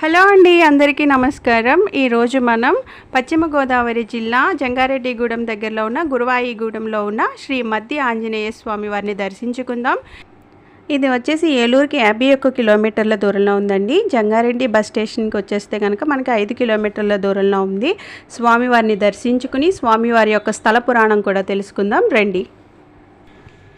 Hello అండి అందరికీ నమస్కారం. ఈరోజు మనం పశ్చిమ గోదావరి జిల్లా జంగారెడ్డిగూడెం దగ్గరలో ఉన్న గురువాయిగూడెంలో ఉన్న శ్రీ మధ్య ఆంజనేయ స్వామి వారిని దర్శించుకుందాం. ఇది వచ్చేసి ఏలూరుకి యాభై ఒక్క కిలోమీటర్ల దూరంలో ఉందండి. జంగారెడ్డి బస్ స్టేషన్కి వచ్చేస్తే కనుక మనకి ఐదు కిలోమీటర్ల దూరంలో ఉంది. స్వామివారిని దర్శించుకుని స్వామివారి యొక్క స్థల పురాణం కూడా తెలుసుకుందాం. రండి.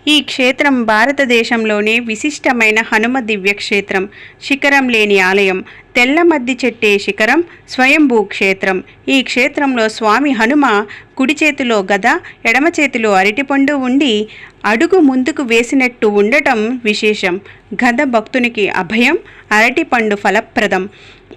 ఈ క్షేత్రం భారతదేశంలోనే విశిష్టమైన హనుమ దివ్యక్షేత్రం శిఖరం లేని ఆలయం తెల్లమద్ది చెట్టే శిఖరం స్వయంభూ క్షేత్రం. ఈ క్షేత్రంలో స్వామి హనుమ కుడి చేతిలో గద ఎడమ చేతిలో అరటిపండు ఉండి అడుగు ముందుకు వేసినట్టు ఉండటం విశేషం. గద భక్తునికి అభయం అరటిపండు ఫలప్రదం.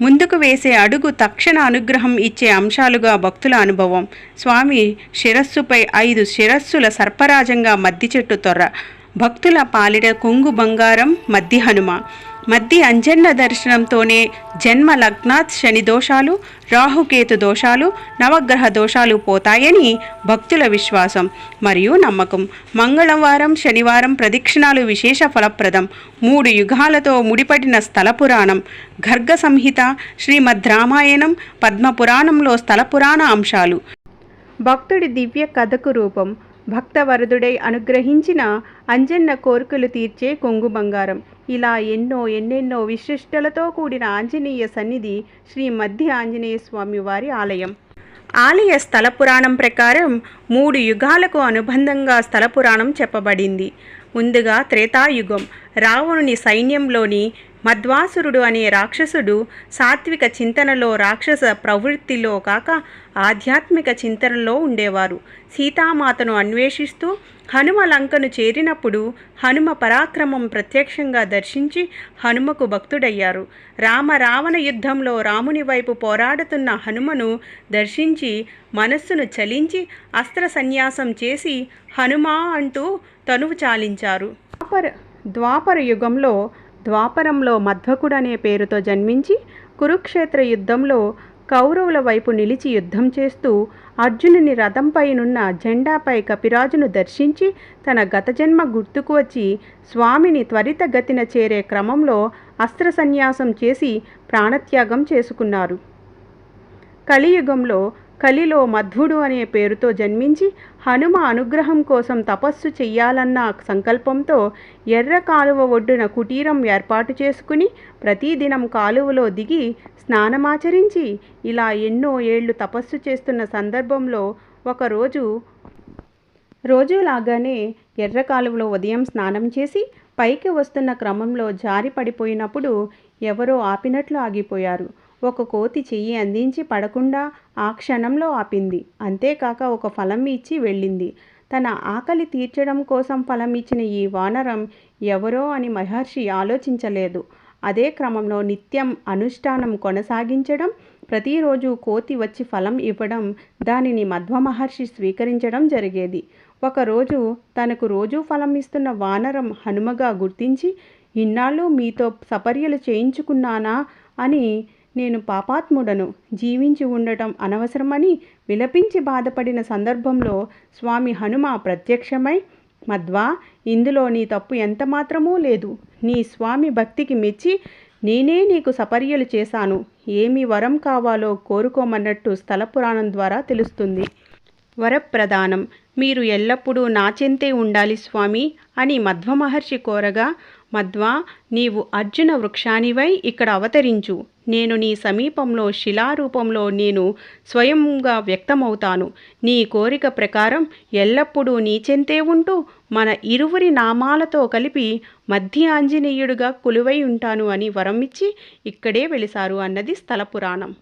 ముందుకు వేసే అడుగు తక్షణ అనుగ్రహం ఇచ్చే అంశాలుగా భక్తుల అనుభవం. స్వామి శిరస్సుపై ఐదు శిరస్సుల సర్పరాజంగా మద్ది చెట్టు తొర్ర. భక్తుల పాలిట కొంగు బంగారం మద్ది హనుమ. మద్ది అంజన్న దర్శనంతోనే జన్మ లగ్నాత్ శని దోషాలు రాహుకేతు దోషాలు నవగ్రహ దోషాలు పోతాయని భక్తుల విశ్వాసం మరియు నమ్మకం. మంగళవారం శనివారం ప్రదక్షిణాలు విశేష ఫలప్రదం. మూడు యుగాలతో ముడిపడిన స్థల పురాణం. గర్గ సంహిత శ్రీమద్ రామాయణం పద్మపురాణంలో స్థల పురాణ అంశాలు. భక్తుడి దివ్య కథకు రూపం. భక్తవరదుడై అనుగ్రహించిన అంజన్న కోరికలు తీర్చే కొంగు బంగారం. ఇలా ఎన్నో ఎన్నెన్నో విశిష్టలతో కూడిన ఆంజనేయ సన్నిధి శ్రీ మధ్య ఆంజనేయ స్వామి వారి ఆలయం. ఆలయ స్థల పురాణం ప్రకారం మూడు యుగాలకు అనుబంధంగా స్థల పురాణం చెప్పబడింది. ముందుగా త్రేతాయుగం రావణుని సైన్యంలోని మధ్వాసురుడు అనే రాక్షసుడు సాత్విక చింతనలో రాక్షస ప్రవృత్తిలో కాక ఆధ్యాత్మిక చింతనలో ఉండేవారు. సీతామాతను అన్వేషిస్తూ హనుమ లంకను చేరినప్పుడు హనుమ పరాక్రమం ప్రత్యక్షంగా దర్శించి హనుమకు భక్తుడయ్యారు. రామ రావణ యుద్ధంలో రాముని వైపు పోరాడుతున్న హనుమను దర్శించి మనస్సును చలించి అస్త్ర సన్యాసం చేసి హనుమా అంటూ తనువు చాలించారు. ద్వాపర యుగంలో ద్వాపరంలో మధ్వకుడు అనే పేరుతో జన్మించి కురుక్షేత్ర యుద్ధంలో కౌరవుల వైపు నిలిచి యుద్ధం చేస్తూ అర్జునుని రథంపైనున్న జెండాపై కపిరాజును దర్శించి తన గత జన్మ గుర్తుకు వచ్చి స్వామిని త్వరితగతిన చేరే క్రమంలో అస్త్ర సన్యాసం చేసి ప్రాణత్యాగం చేసుకున్నారు. కలియుగంలో కలిలో మధ్వుడు అనే పేరుతో జన్మించి హనుమ అనుగ్రహం కోసం తపస్సు చెయ్యాలన్న సంకల్పంతో ఎర్ర కాలువ ఒడ్డున కుటీరం ఏర్పాటు చేసుకుని ప్రతిదినం కాలువలో దిగి స్నానమాచరించి ఇలా ఎన్నో ఏళ్ళు తపస్సు చేస్తున్న సందర్భంలో ఒకరోజు రోజులాగానే ఎర్ర కాలువలో ఉదయం స్నానం చేసి పైకి వస్తున్న క్రమంలో జారి పడిపోయినప్పుడు ఎవరో ఆపినట్లు ఆగిపోయారు. ఒక కోతి చెయ్యి అందించి పడకుండా ఆ క్షణంలో ఆపింది. అంతేకాక ఒక ఫలం ఇచ్చి వెళ్ళింది. తన ఆకలి తీర్చడం కోసం ఫలం ఇచ్చిన ఈ వానరం ఎవరో అని మహర్షి ఆలోచించలేదు. అదే క్రమంలో నిత్యం అనుష్ఠానం కొనసాగించడం ప్రతిరోజు కోతి వచ్చి ఫలం ఇవ్వడం దానిని మధ్వ మహర్షి స్వీకరించడం జరిగేది. ఒకరోజు తనకు రోజు ఫలం ఇస్తున్న వానరం హనుమగా గుర్తించి ఇన్నాళ్ళు మీతో సపర్యలు చేయించుకున్నానా? అని నేను పాపాత్ముడను. జీవించి ఉండటం అనవసరమని విలపించి బాధపడిన సందర్భంలో స్వామి హనుమ ప్రత్యక్షమై మధ్వా ఇందులో నీ తప్పు ఎంత మాత్రమూ లేదు. నీ స్వామి భక్తికి మెచ్చి నేనే నీకు సపర్యలు చేశాను. ఏమి వరం కావాలో కోరుకోమన్నట్టు స్థల పురాణం ద్వారా తెలుస్తుంది. వరప్రదానం మీరు ఎల్లప్పుడూ నా చెంతే ఉండాలి స్వామి అని మధ్వ మహర్షి కోరగా మధ్వా నీవు అర్జున వృక్షానివై ఇక్కడ అవతరించు. నేను నీ సమీపంలో శిలారూపంలో నేను స్వయంగా వ్యక్తమవుతాను. నీ కోరిక ప్రకారం ఎల్లప్పుడూ నీచెంతే ఉంటూ మన ఇరువురి నామాలతో కలిపి మధ్య ఆంజనేయుడుగా కొలువై ఉంటాను అని వరం ఇచ్చి ఇక్కడే వెలిసారు అన్నది స్థల పురాణం.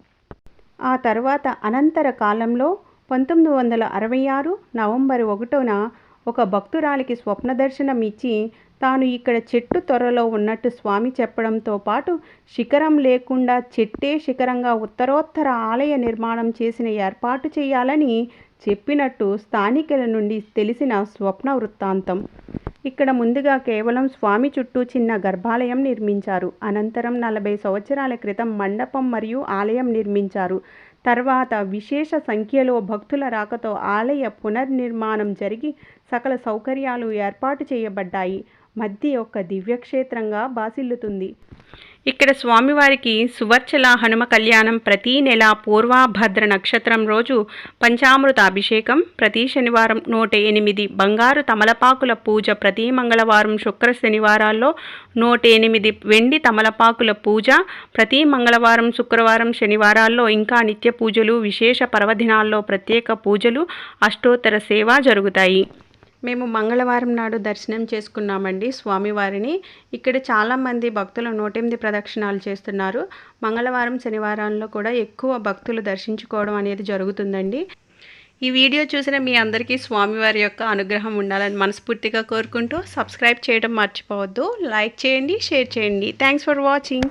ఆ తర్వాత అనంతర కాలంలో పంతొమ్మిది వందల అరవై ఆరు నవంబర్ ఒకటోన ఒక భక్తురాలికి స్వప్న దర్శనం ఇచ్చి తాను ఇక్కడ చెట్టు త్వరలో ఉన్నట్టు స్వామి చెప్పడంతో పాటు శిఖరం లేకుండా చెట్టే శిఖరంగా ఉత్తరోత్తర ఆలయ నిర్మాణం చేసిన ఏర్పాటు చేయాలని చెప్పినట్టు స్థానికుల నుండి తెలిసిన స్వప్న వృత్తాంతం. ఇక్కడ ముందుగా కేవలం స్వామి చుట్టూ చిన్న గర్భాలయం నిర్మించారు. అనంతరం నలభై సంవత్సరాల క్రితం మండపం మరియు ఆలయం నిర్మించారు. తర్వాత విశేష సంఖ్యలో భక్తుల రాకతో ఆలయ పునర్నిర్మాణం జరిగి సకల సౌకర్యాలు ఏర్పాటు చేయబడ్డాయి. మధ్య ఒక దివ్యక్షేత్రంగా బాసిల్లుతుంది. ఇక్కడ స్వామివారికి సువర్చల హనుమ కళ్యాణం ప్రతి నెల పూర్వాభద్ర నక్షత్రం రోజు పంచామృత అభిషేకం ప్రతి శనివారం నూట ఎనిమిది బంగారు తమలపాకుల పూజ ప్రతి మంగళవారం శుక్ర శనివారాల్లో నూట ఎనిమిది వెండి తమలపాకుల పూజ ప్రతి మంగళవారం శుక్రవారం శనివారాల్లో ఇంకా నిత్య పూజలు విశేష పర్వదినాల్లో ప్రత్యేక పూజలు అష్టోత్తర సేవ జరుగుతాయి. మేము మంగళవారం నాడు దర్శనం చేసుకున్నామండి స్వామివారిని. ఇక్కడ చాలామంది భక్తులు నూటెనిమిది ప్రదక్షిణాలు చేస్తున్నారు. మంగళవారం శనివారాల్లో కూడా ఎక్కువ భక్తులు దర్శించుకోవడం అనేది జరుగుతుందండి. ఈ వీడియో చూసిన మీ అందరికీ స్వామివారి యొక్క అనుగ్రహం ఉండాలని మనస్ఫూర్తిగా కోరుకుంటూ సబ్స్క్రైబ్ చేయడం మర్చిపోవద్దు. లైక్ చేయండి షేర్ చేయండి. Thanks for watching.